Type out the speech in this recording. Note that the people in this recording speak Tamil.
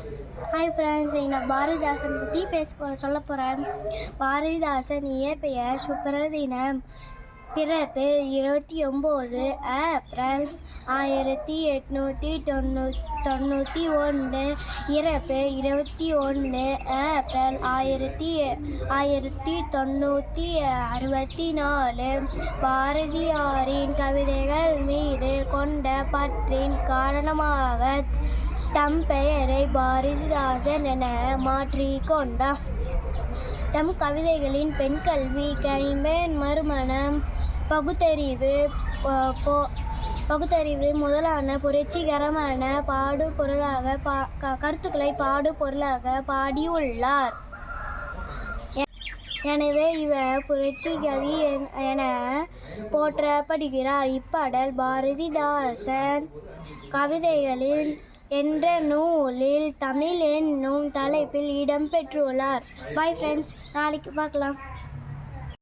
ஹாய் ஃப்ரெண்ட்ஸ் நான் பாரதிதாசன் பற்றி பேச போ சொல்ல போகிறேன் பாரதிதாசன் இயற்பெயர் சுப்ரதினம் பிறப்பு இருபத்தி ஒம்பது ஏப்ரல் ஆயிரத்தி எட்நூற்றி தொண்ணூ தொண்ணூற்றி ஒன்று இறப்பு இருபத்தி ஒன்று ஏப்ரல் ஆயிரத்தி ஆயிரத்தி தொண்ணூற்றி அறுபத்தி நாலு. பாரதியாரின் கவிதைகள் மீது கொண்ட பற்றின் காரணமாக தம் பெயரை பாரதிதாசன் என மாற்றிக்கொண்டார் தம் கவிதைகளின் பெண் கல்வி கைம்பேன் மறுமணம் பகுத்தறிவு போ- பகுத்தறிவு முதலான புரட்சிகரமான பாடு பொருளாக பா க- கருத்துக்களை பாடு பொருளாக பாடியுள்ளார். எ- எனவே இவர் புரட்சி கவி என போற்றப்படுகிறார். இப்பாடல் பாரதிதாசன் கவிதைகளில் என்ற நூலில் தமிழ் என்னும் தலைப்பில் இடம்பெற்றுள்ளார் பை ஃப்ரெண்ட்ஸ் நாளைக்கு பார்க்கலாம்.